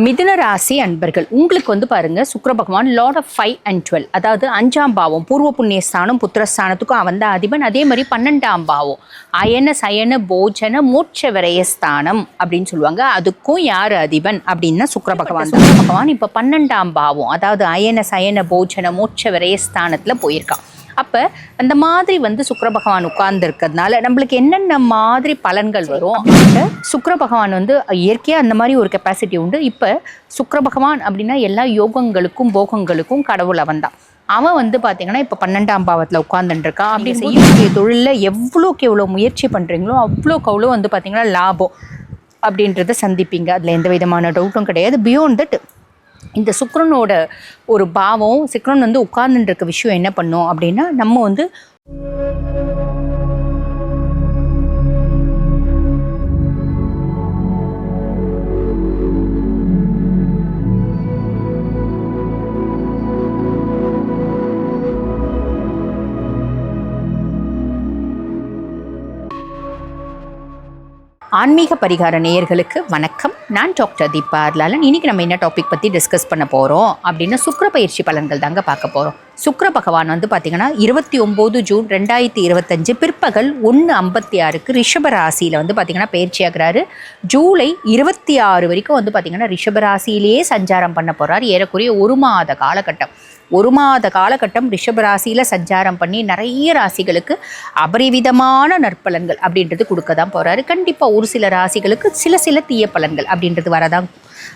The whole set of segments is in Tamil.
மிதுன ராசி அன்பர்கள் உங்களுக்கு வந்து பாருங்க Shukra Bhagavan lord of five and twelve அதாவது அஞ்சாம் பாவம் பூர்வ புண்ணியஸ்தானம் புத்திரஸ்தானத்துக்கும் அவன் தான் அதிபன் அதே மாதிரி பன்னெண்டாம் பாவம். அயன சயன போஜன மூட்ச விரயஸ்தானம் அப்படின்னு சொல்லுவாங்க. அதுக்கும் யார் அதிபன் அப்படின்னா சுக்கர பகவான் சுக்கிர பகவான் இப்போ பன்னெண்டாம் பாவம் அதாவது அயன சயன போஜன மூட்ச விரயஸ்தானத்தில் போயிருக்கான். அப்போ அந்த மாதிரி வந்து சுக்கிர பகவான் உட்கார்ந்து இருக்கிறதுனால நம்மளுக்கு என்னென்ன மாதிரி பலன்கள் வரும் சுக்கிர பகவான் வந்து இயற்கையாக அந்த மாதிரி ஒரு கெப்பாசிட்டி உண்டு. இப்போ சுக்கிர பகவான் அப்படின்னா எல்லா யோகங்களுக்கும் போகங்களுக்கும் கடவுள் அவன் தான் அவன் வந்து பார்த்தீங்கன்னா இப்போ பன்னெண்டாம் பாவத்தில் உட்கார்ந்துட்டு இருக்கான். அப்படி செய்யக்கூடிய தொழிலில் எவ்வளோக்கு எவ்வளோ முயற்சி பண்ணுறீங்களோ அவ்வளோக்கு அவ்வளோ வந்து பார்த்தீங்கன்னா லாபம் அப்படின்றத சந்திப்பீங்க. அதில் எந்த விதமான டவுட்டும் கிடையாது. பியாண்ட் தட் இந்த சுக்கிரனோட ஒரு பாவம் சுக்ரன் வந்து உட்கார்ந்துட்டு இருக்க விஷயம் என்ன பண்ணும் அப்படின்னா நம்ம வந்து ஆன்மீக பரிகார நேயர்களுக்கு வணக்கம். நான் டாக்டர் தீபா லாலன் இன்னைக்கு நம்ம என்ன டாபிக் பற்றி டிஸ்கஸ் பண்ண போகிறோம் அப்படின்னா சுக்கர பயிற்சி பலன்கள் தாங்க பார்க்க போகிறோம் சுக்கர பகவான் வந்து பார்த்திங்கன்னா இருபத்தி ஒம்பது ஜூன் ரெண்டாயிரத்தி இருபத்தஞ்சு பிற்பகல் ஒன்று ஐம்பத்தி ஆறுக்கு ரிஷபராசியில் வந்து பார்த்திங்கன்னா பயிற்சியாகிறாரு ஜூலை இருபத்தி ஆறு வரைக்கும் வந்து பார்த்தீங்கன்னா ரிஷபராசியிலேயே சஞ்சாரம் பண்ண போகிறார் ஏறக்குறைய ஒரு மாத காலகட்டம். ஒரு மாத காலகட்டம் ரிஷபராசியில் சஞ்சாரம் பண்ணி நிறைய ராசிகளுக்கு அபரிவிதமான நற்பலன்கள் அப்படின்றது கொடுக்க தான் போகிறாரு கண்டிப்பாக ஒரு சில ராசிகளுக்கு சில சில தீய பலன்கள் அப்படின்றது வரதான்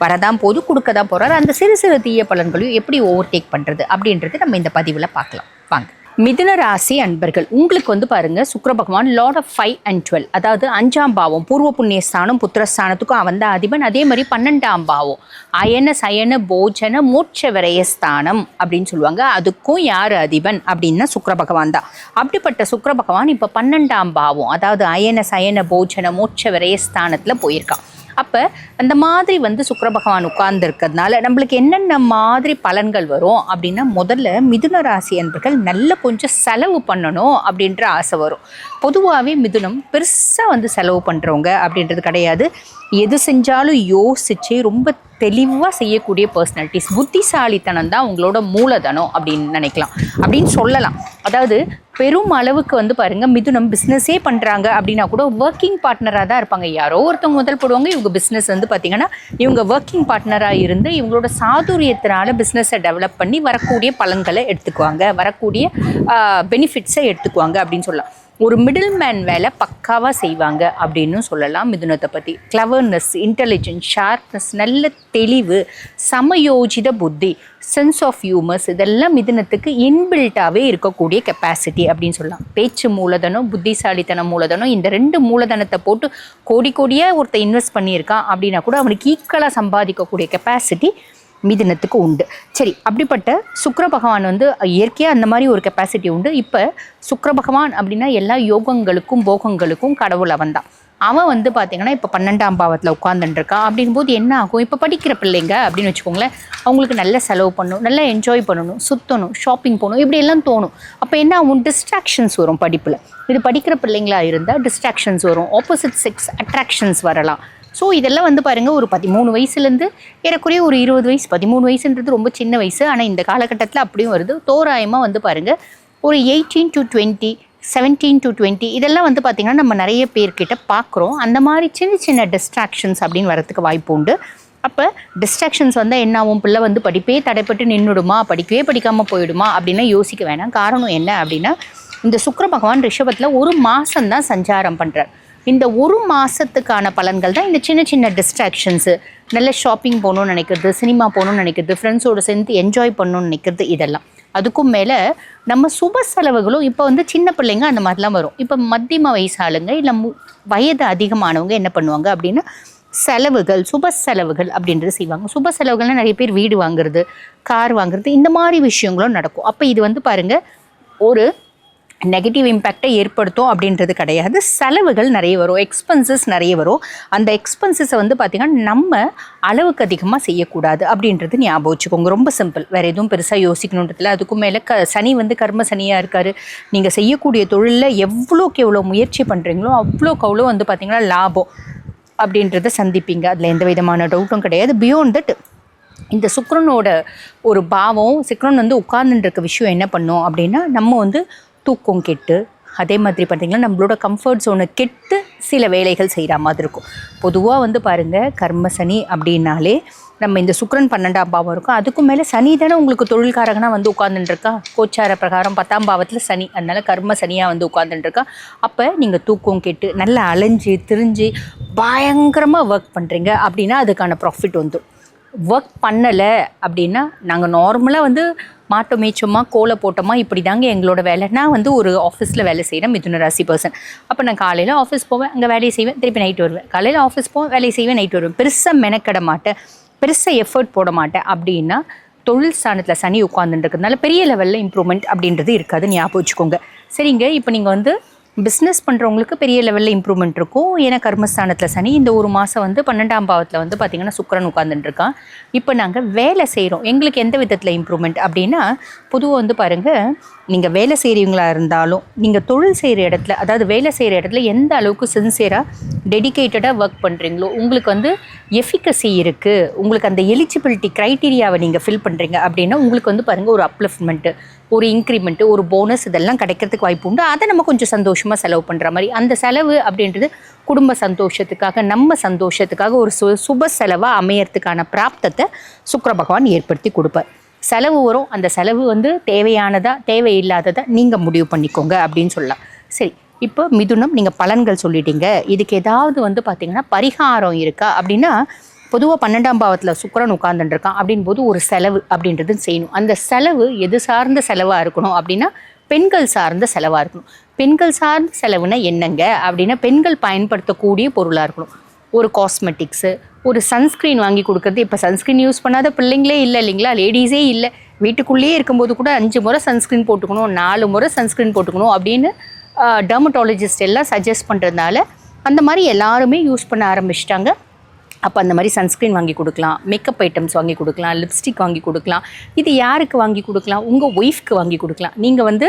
வரதான் போது கொடுக்க தான் போகிறாரு அந்த சிறு சிறு தீய பலன்களையும் எப்படி ஓவர்டேக் பண்ணுறது அப்படின்றது நம்ம இந்த பதிவில் பார்க்கலாம். வாங்க. மிதுன ராசி அன்பர்கள் உங்களுக்கு வந்து பாருங்க Shukra Bhagavan lord of five and twelve அதாவது அஞ்சாம் பாவம் பூர்வ புண்ணியஸ்தானம் புத்திரஸ்தானத்துக்கும் அவன் தான் அதிபன் அதே மாதிரி பன்னெண்டாம் பாவம். அயன சயன போஜன மூட்ச விரயஸ்தானம் அப்படின்னு சொல்லுவாங்க. அதுக்கும் யார் அதிபன் அப்படின்னா சுக்கர பகவான் தான். அப்படிப்பட்ட சுக்கர பகவான் இப்போ பன்னெண்டாம் பாவம் அதாவது அயன சயன போஜன மூட்ச விரயஸ்தானத்தில் போயிருக்கான். அப்போ அந்த மாதிரி வந்து சுக்கர பகவான் உட்கார்ந்துருக்கிறதுனால நம்மளுக்கு என்னென்ன மாதிரி பலன்கள் வரும் அப்படின்னா முதல்ல மிதுன ராசி என்பர்கள் நல்ல கொஞ்சம் செலவு பண்ணணும் அப்படின்ற ஆசை வரும். பொதுவாகவே மிதுனம் பெருசாக வந்து செலவு பண்ணுறவங்க அப்படின்றது கிடையாது. எது செஞ்சாலும் யோசித்து ரொம்ப தெளிவாக செய்யக்கூடிய பர்சனாலிட்டிஸ் புத்திசாலித்தனம் தான் உங்களோட மூலதனம் அப்படின்னு நினைக்கலாம். அப்படின்னு சொல்லலாம். அதாவது பெரும் அளவுக்கு வந்து பாருங்கள் மிதுனம் பிஸ்னஸே பண்ணுறாங்க அப்படின்னா கூட ஒர்க்கிங் பார்ட்னராக தான் இருப்பாங்க. யாரோ ஒருத்தவங்க முதல் போடுவாங்க இவங்க பிஸ்னஸ் வந்து பார்த்திங்கன்னா இவங்க ஒர்க்கிங் பார்ட்னராக இருந்து இவங்களோட சாதுரியத்தினால பிஸ்னஸை டெவலப் பண்ணி வரக்கூடிய பலன்களை எடுத்துக்குவாங்க. வரக்கூடிய பெனிஃபிட்ஸை எடுத்துக்குவாங்க அப்படின்னு சொல்லலாம். ஒரு மிடில் மேன் வேலை பக்காவாக செய்வாங்க அப்படின்னு சொல்லலாம். மிதுனத்தை பற்றி கிளவர்னஸ் இன்டெலிஜென்ஸ் ஷார்ப்னஸ் நல்ல தெளிவு சமயோஜித புத்தி சென்ஸ் ஆஃப் ஹியூமர்ஸ் இதெல்லாம் மிதுனத்துக்கு இன்பில்ட்டாகவே இருக்கக்கூடிய கெப்பாசிட்டி அப்படின்னு சொல்லலாம். பேச்சு மூலதனம் புத்திசாலித்தனம் மூலதனம் இந்த ரெண்டு மூலதனத்தை போட்டு கோடி கோடியாக ஒருத்தர் இன்வெஸ்ட் பண்ணியிருக்கான் அப்படின்னா கூட அவனுக்கு ஈக்குவலாக சம்பாதிக்கக்கூடிய கெப்பாசிட்டி மிதினத்துக்கு உண்டு. சரி அப்படிப்பட்ட சுக்கர பகவான் வந்து இயற்கையாக அந்த மாதிரி ஒரு கெப்பாசிட்டி உண்டு. இப்போ சுக்கர பகவான் அப்படின்னா எல்லா யோகங்களுக்கும் போகங்களுக்கும் கடவுள் அவன் தான் அவன் வந்து பார்த்தீங்கன்னா இப்போ பன்னெண்டாம் பாவத்தில் உட்காந்துட்டுருக்கான் அப்படின்போது என்ன ஆகும்? இப்போ படிக்கிற பிள்ளைங்க அப்படின்னு வச்சுக்கோங்களேன் அவங்களுக்கு நல்ல செலவு பண்ணணும் நல்லா என்ஜாய் பண்ணணும் சுற்றணும் ஷாப்பிங் போகணும் இப்படி எல்லாம் தோணும். அப்போ என்ன ஆகும்? டிஸ்ட்ராக்ஷன்ஸ் வரும் படிப்பில். இது படிக்கிற பிள்ளைங்களா இருந்தால் டிஸ்ட்ராக்ஷன்ஸ் வரும். ஆப்போசிட் செக்ஸ் அட்ராக்ஷன்ஸ் வரலாம். ஸோ இதெல்லாம் வந்து பாருங்கள் ஒரு பதிமூணு வயசுலேருந்து ஏறக்குறைய ஒரு இருபது வயசு பதிமூணு வயசுன்றது ரொம்ப சின்ன வயசு. ஆனால் இந்த காலகட்டத்தில் அப்படியும் வருது. தோராயமாக வந்து பாருங்கள் ஒரு eighteen to twenty seventeen to twenty இதெல்லாம் வந்து பார்த்திங்கன்னா நம்ம நிறைய பேர்கிட்ட பார்க்குறோம் அந்த மாதிரி சின்ன சின்ன டிஸ்ட்ராக்ஷன்ஸ் அப்படின்னு வரதுக்கு வாய்ப்பு உண்டு. அப்போ டிஸ்ட்ராக்ஷன்ஸ் வந்தால் என்ன ஆகும்? பிள்ளை வந்து படிப்பே தடைப்பட்டு நின்றுடுமா படிக்கவே படிக்காமல் போயிடுமா? அப்படின்னா யோசிக்க வேணாம். காரணம் என்ன அப்படின்னா இந்த சுக்கர பகவான் ரிஷபத்தில் ஒரு மாதம்தான் சஞ்சாரம் பண்ணுறார் இந்த ஒரு மாதத்துக்கான பலன்கள் தான் இந்த சின்ன சின்ன டிஸ்ட்ராக்ஷன்ஸு நல்ல ஷாப்பிங் போகணும்னு நினைக்கிறது சினிமா போகணும்னு நினைக்கிறது ஃப்ரெண்ட்ஸோடு சேர்ந்து என்ஜாய் பண்ணணும்னு நினைக்கிறது இதெல்லாம். அதுக்கும் மேலே நம்ம சுப செலவுகளும் இப்போ வந்து சின்ன பிள்ளைங்க அந்த மாதிரிலாம் வரும். இப்போ மத்தியம வயசு ஆளுங்க இல்லை மு வயது அதிகமானவங்க என்ன பண்ணுவாங்க அப்படின்னா செலவுகள் சுப செலவுகள் அப்படின்றது செய்வாங்க. சுப செலவுகள்னால் நிறைய பேர் வீடு வாங்குறது கார் வாங்குறது இந்த மாதிரி விஷயங்களும் நடக்கும். அப்போ இது வந்து பாருங்கள் ஒரு நெகட்டிவ் இம்பேக்டை ஏற்படுத்தும் அப்படின்றது கிடையாது. செலவுகள் நிறைய வரும். எக்ஸ்பென்சஸ் நிறைய வரும். அந்த எக்ஸ்பென்சஸை வந்து பார்த்திங்கன்னா நம்ம அளவுக்கு அதிகமாக செய்யக்கூடாது அப்படின்றது ஞாபகம் வச்சுக்கோங்க. ரொம்ப சிம்பிள் வேறு எதுவும் பெருசாக யோசிக்கணுன்றதுல அதுக்கும் மேலே க சனி வந்து கர்ம சனியாக இருக்கார். நீங்கள் செய்யக்கூடிய தொழிலில் எவ்வளோக்கு எவ்வளோ முயற்சி பண்ணுறீங்களோ அவ்வளோக்கு அவ்வளோ வந்து பார்த்திங்கன்னா லாபம் அப்படின்றத சந்திப்பீங்க. அதில் எந்த விதமான டவுட்டும் கிடையாது. பியோண்ட் தட் இந்த சுக்ரனோட ஒரு பாவம் சுக்ரன் வந்து உட்கார்ந்துட்டு இருக்க விஷயம் என்ன பண்ணும் அப்படின்னா நம்ம வந்து தூக்கம் கெட்டு அதே மாதிரி பார்த்தீங்கன்னா நம்மளோட கம்ஃபர்ட் ஜோனை கெட்டு சில வேலைகள் செய்கிற மாதிரி இருக்கும். பொதுவாக வந்து பாருங்கள் கர்ம சனி அப்படின்னாலே நம்ம இந்த சுக்கரன் பன்னெண்டாம் பாவம் இருக்கும். அதுக்கும் மேலே சனி தானே உங்களுக்கு தொழில்காரகனாக வந்து உட்காந்துட்டுருக்கா கோச்சார பிரகாரம் பத்தாம் பாவத்தில் சனி. அதனால் கர்ம சனியாக வந்து உட்காந்துட்டுருக்கா அப்போ நீங்கள் தூக்கம் கெட்டு நல்லா அலைஞ்சு திரிஞ்சு பயங்கரமாக ஒர்க் பண்ணுறீங்க அப்படின்னா அதுக்கான ப்ராஃபிட் வந்துடும். ஒர்க் பண்ணலை அப்படின்னா நாங்கள் நார்மலாக வந்து மாட்டை மேய்ச்சோமா கோலை போட்டோமா இப்படி தாங்க எங்களோட வேலை. நான் வந்து ஒரு ஆஃபீஸில் வேலை செய்கிறேன் மிதுன ராசி பர்சன் அப்போ நான் காலையில் ஆஃபீஸ் போவேன் அங்கே வேலையை செய்வேன் திருப்பி நைட் வருவேன். காலையில் ஆஃபீஸ் போவேன் வேலையை செய்வேன் நைட் வருவேன். பெருசாக மெனக்கட மாட்டேன். பெருசாக எஃபர்ட் போட மாட்டேன். அப்படின்னா தொழில் ஸ்தானத்தில் சனி உட்காந்துட்டு இருக்கிறதுனால பெரிய லெவலில் இம்ப்ரூவ்மெண்ட் அப்படின்றது இருக்காது ஞாபகம் வச்சுக்கோங்க. சரிங்க இப்போ நீங்கள் வந்து பிஸ்னஸ் பண்ணுறவங்களுக்கு பெரிய லெவலில் இம்ப்ரூவ்மெண்ட் இருக்கும். ஏன்னா கர்மஸ்தானத்தில் சனி இந்த ஒரு மாதம் வந்து பன்னெண்டாம் பாவத்தில் வந்து பார்த்திங்கன்னா சுக்கரன் உட்காந்துட்டுருக்கான் இப்போ நாங்கள் வேலை செய்கிறோம் எங்களுக்கு எந்த விதத்தில் இம்ப்ரூவ்மெண்ட் அப்படின்னா பொதுவாக வந்து பாருங்கள் நீங்கள் வேலை செய்கிறவங்களா இருந்தாலும் நீங்கள் தொழில் செய்கிற இடத்துல அதாவது வேலை செய்கிற இடத்துல எந்த அளவுக்கு சின்சியராக டெடிக்கேட்டடாக ஒர்க் பண்ணுறீங்களோ உங்களுக்கு வந்து எஃபிகசி இருக்குது உங்களுக்கு அந்த எலிஜிபிலிட்டி க்ரைட்டீரியாவை நீங்கள் ஃபில் பண்ணுறீங்க அப்படின்னா உங்களுக்கு வந்து பாருங்கள் ஒரு அப்லிஃப்ட்மெண்ட்டு ஒரு இன்க்ரிமெண்ட்டு ஒரு போனஸ் இதெல்லாம் கிடைக்கிறதுக்கு வாய்ப்பு உண்டு. அதை நம்ம கொஞ்சம் சந்தோஷமாக செலவு பண்ணுற மாதிரி அந்த செலவு அப்படின்றது குடும்ப சந்தோஷத்துக்காக நம்ம சந்தோஷத்துக்காக ஒரு சு சுப செலவாக அமையறதுக்கான பிராப்தத்தை சுக்கர பகவான் ஏற்படுத்தி கொடுப்பார். செலவு வரும். அந்த செலவு வந்து தேவையானதா தேவையில்லாததா நீங்கள் முடிவு பண்ணிக்கோங்க அப்படின்னு சொல்லலாம். சரி இப்போ மிதுனம் நீங்கள் பலன்கள் சொல்லிட்டீங்க. இதுக்கு ஏதாவது வந்து பார்த்தீங்கன்னா பரிகாரம் இருக்கா? அப்படின்னா பொதுவாக பன்னெண்டாம் பாவத்தில் சுக்கரன் உட்கார்ந்துட்டுருக்கான் அப்படின் போது ஒரு செலவு அப்படின்றது செய்யணும். அந்த செலவு எது சார்ந்த செலவாக இருக்கணும்? அப்படின்னா பெண்கள் சார்ந்த செலவாக இருக்கணும். பெண்கள் சார்ந்த செலவுனா என்னங்க? அப்படின்னா பெண்கள் பயன்படுத்தக்கூடிய பொருளாக இருக்கணும். ஒரு காஸ்மெட்டிக்ஸு ஒரு சன்ஸ்க்ரீன் வாங்கி கொடுக்குறது. இப்போ சன்ஸ்க்ரீன் யூஸ் பண்ணாத பிள்ளைங்களே இல்லை இல்லைங்களா? லேடிஸே இல்லை. வீட்டுக்குள்ளேயே இருக்கும்போது கூட அஞ்சு முறை சன்ஸ்க்ரீன் போட்டுக்கணும் நாலு முறை சன்ஸ்க்ரீன் போட்டுக்கணும் அப்படின்னு டெர்மட்டாலஜிஸ்ட் எல்லாம் சஜஸ்ட் பண்ணுறதுனால அந்த மாதிரி எல்லாருமே யூஸ் பண்ண ஆரம்பிச்சிட்டாங்க. அப்போ அந்த மாதிரி சன்ஸ்க்ரீன் வாங்கி கொடுக்கலாம் மேக்கப் ஐட்டம்ஸ் வாங்கி கொடுக்கலாம் லிப்ஸ்டிக் வாங்கி கொடுக்கலாம். இது யாருக்கு வாங்கி கொடுக்கலாம்? உங்கள் ஒய்ஃப்க்கு வாங்கி கொடுக்கலாம். நீங்கள் வந்து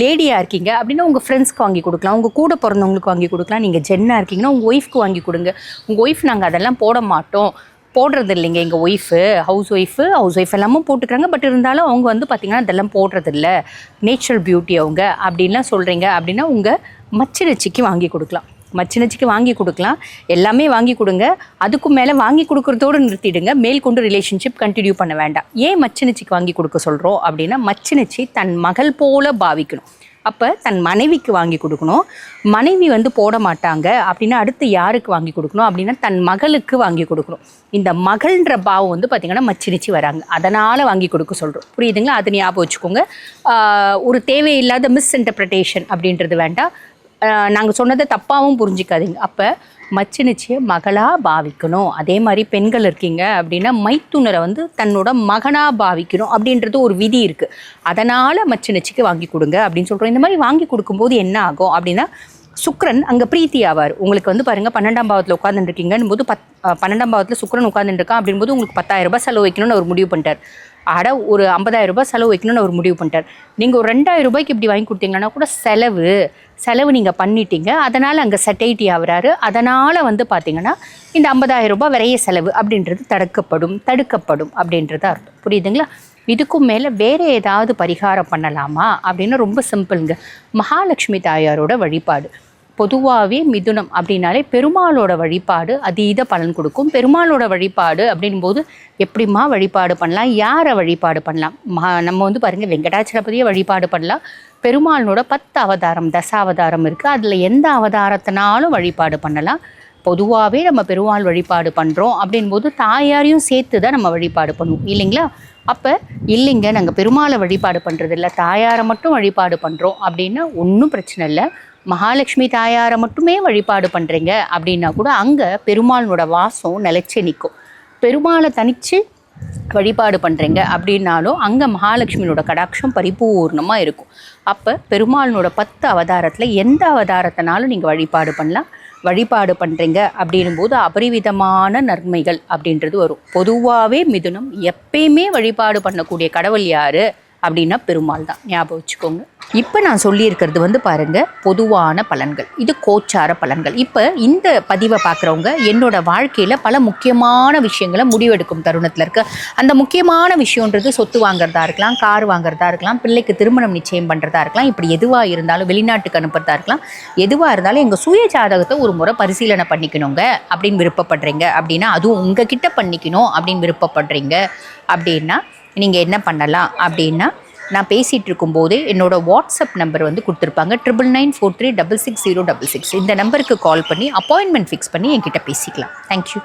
லேடியாக இருக்கீங்க அப்படின்னா உங்கள் ஃப்ரெண்ட்ஸ்க்கு வாங்கி கொடுக்கலாம். உங்கள் கூட பிறந்தவங்களுக்கு வாங்கி கொடுக்கலாம். நீங்கள் ஜென்னாக இருக்கீங்கன்னா உங்கள் ஒய்ஃப்க்கு வாங்கி கொடுங்க. உங்கள் ஒய்ஃப் நாங்கள் அதெல்லாம் போட மாட்டோம். போடுறது இல்லைங்க எங்கள் wife house wife house wife எல்லாமும் போட்டுக்கிறாங்க. பட் இருந்தாலும் அவங்க வந்து பார்த்திங்கன்னா அதெல்லாம் போடுறதில்ல நேச்சுரல் பியூட்டி அவங்க அப்படின்லாம் சொல்கிறீங்க அப்படின்னா உங்கள் மச்சிரச்சிக்கு வாங்கி கொடுக்கலாம். மச்சினச்சிக்கு வாங்கி கொடுக்கலாம். எல்லாமே வாங்கி கொடுங்க. அதுக்கும் மேலே வாங்கி கொடுக்குறதோடு நிறுத்திடுங்க. மேல் கொண்டு ரிலேஷன்ஷிப் கண்டினியூ பண்ண வேண்டாம். ஏன் மச்சினச்சிக்கு வாங்கி கொடுக்க சொல்கிறோம் அப்படின்னா மச்சினச்சி தன் மகள் போல பாவிக்கணும். அப்போ தன் மனைவிக்கு வாங்கி கொடுக்கணும். மனைவி வந்து போட மாட்டாங்க அப்படின்னா அடுத்து யாருக்கு வாங்கி கொடுக்கணும் அப்படின்னா தன் மகளுக்கு வாங்கி கொடுக்கணும். இந்த மகள்ன்ற பாவம் வந்து பார்த்திங்கன்னா மச்சினிச்சு வராங்க. அதனால் வாங்கி கொடுக்க சொல்கிறோம் புரியுதுங்களா? அதை ஞாபகம் வச்சுக்கோங்க. ஒரு தேவையில்லாத மிஸ் இன்டர்பிரிட்டேஷன் அப்படின்றது வேண்டாம். நாங்கள் சொன்னதை தப்பாகவும் புரிஞ்சிக்காதீங்க. அப்போ மச்சினிச்சியை மகளாக பாவிக்கணும். அதே மாதிரி பெண்கள் இருக்கீங்க அப்படின்னா மைத்துனரை வந்து தன்னோட மகனாக பாவிக்கணும் அப்படின்றது ஒரு விதி இருக்குது அதனால் மச்சினிச்சிக்கு வாங்கி கொடுங்க அப்படின்னு சொல்கிறோம் இந்த மாதிரி வாங்கி கொடுக்கும்போது என்ன ஆகும் அப்படின்னா சுக்ரன் அங்கே பிரீத்தி ஆவார். உங்களுக்கு வந்து பாருங்கள் பன்னெண்டாம் பாவத்தில் உட்காந்துட்டு இருக்கீங்கன்னு போது பத் பன்னெண்டாம் பாவத்தில் சுக்ரன் உட்காந்துட்டு இருக்கான் அப்படின்போது உங்களுக்கு பத்தாயிரம் ரூபாய் செலவு வைக்கணும்னு அவர் முடிவு பண்ணிட்டார். அட ஒரு ஐம்பதாயிரம் ரூபாய் செலவு வைக்கணும்னு அவர் முடிவு பண்ணிட்டார். நீங்கள் ஒரு ரெண்டாயிரம் ரூபாய்க்கு இப்படி வாங்கி கொடுத்தீங்கன்னா கூட செலவு செலவு நீங்கள் பண்ணிட்டீங்க. அதனால் அங்கே செட்டைட்டி ஆகிறாரு. அதனால் வந்து பார்த்தீங்கன்னா இந்த ஐம்பதாயிரம் ரூபாய் விரைய செலவு அப்படின்றது தடுக்கப்படும் தடுக்கப்படும் அப்படின்றது அர்த்தம். புரியுதுங்களா? இதுக்கும் மேலே வேறு ஏதாவது பரிகாரம் பண்ணலாமா? அப்படின்னு ரொம்ப சிம்பிளுங்க மகாலட்சுமி தாயாரோட வழிபாடு. பொதுவாகவே மிதுனம் அப்படின்னாலே பெருமாளோட வழிபாடு அதீத பலன் கொடுக்கும். பெருமாளோட வழிபாடு அப்படின்போது எப்படிம்மா வழிபாடு பண்ணலாம்? யாரை வழிபாடு பண்ணலாம்? மா நம்ம வந்து பாருங்கள் வெங்கடாச்சலபதியை வழிபாடு பண்ணலாம். பெருமாளோட பத்து அவதாரம் தசாவதாரம் இருக்குது அதில் எந்த அவதாரத்தினாலும் வழிபாடு பண்ணலாம். பொதுவாகவே நம்ம பெருமாள் வழிபாடு பண்ணுறோம் அப்படின்போது தாயாரையும் சேர்த்து தான் நம்ம வழிபாடு பண்ணுவோம். இல்லைங்களா? அப்போ இல்லைங்க நாங்கள் பெருமாளை வழிபாடு பண்ணுறது இல்லை தாயாரை மட்டும் வழிபாடு பண்ணுறோம் அப்படின்னா ஒன்றும் பிரச்சனை இல்லை. மகாலட்சுமி தாயாரை மட்டுமே வழிபாடு பண்ணுறீங்க அப்படின்னா கூட அங்கே பெருமாளோட வாசம் நிலச்சி நிற்கும் பெருமாளை தனித்து வழிபாடு பண்ணுறீங்க அப்படின்னாலும் அங்கே மகாலட்சுமியோட கடாட்சம் பரிபூர்ணமாக இருக்கும். அப்போ பெருமாளினோட பத்து அவதாரத்தில் எந்த அவதாரத்தினாலும் நீங்கள் வழிபாடு பண்ணலாம். வழிபாடு பண்ணுறீங்க அப்படின்னும் போது அபரிவிதமான நன்மைகள் அப்படின்றது வரும். பொதுவாகவே மிதுனம் எப்பயுமே வழிபாடு பண்ணக்கூடிய கடவுள் யார்? அப்படின்னா பெருமாள் தான். ஞாபகம் வச்சுக்கோங்க. இப்போ நான் சொல்லியிருக்கிறது வந்து பாருங்க பொதுவான பலன்கள். இது கோச்சார பலன்கள். இப்போ இந்த பதிவை பார்க்குறவங்க என்னோட வாழ்க்கையில் பல முக்கியமான விஷயங்களை முடிவெடுக்கும் தருணத்தில் இருக்க. அந்த முக்கியமான விஷயன்றது சொத்து வாங்குறதா இருக்கலாம் கார் வாங்குறதா இருக்கலாம் பிள்ளைக்கு திருமணம் நிச்சயம் பண்ணுறதா இருக்கலாம் இப்படி எதுவாக இருந்தாலும் வெளிநாட்டுக்கு அனுப்புறதா இருக்கலாம் எதுவாக இருந்தாலும் எங்கள் சுய ஜாதகத்தை ஒரு முறை பரிசீலனை பண்ணிக்கணுங்க அப்படின்னு விருப்பப்படுறீங்க அப்படின்னா அதுவும் உங்ககிட்ட பண்ணிக்கணும் அப்படின்னு விருப்பப்படுறீங்க அப்படின்னா நீங்கள் என்ன பண்ணலாம் அப்படின்னா நான் பேசிகிட்டு இருக்கும்போதே என்னோட வாட்ஸ்அப் நம்பர் வந்து கொடுத்துருப்பாங்க. Triple nine four three double six zero double six இந்த நம்பருக்கு கால் பண்ணி அப்பாயின்மெண்ட் ஃபிக்ஸ் பண்ணி என்கிட்ட பேசிக்கலாம். தேங்க்யூ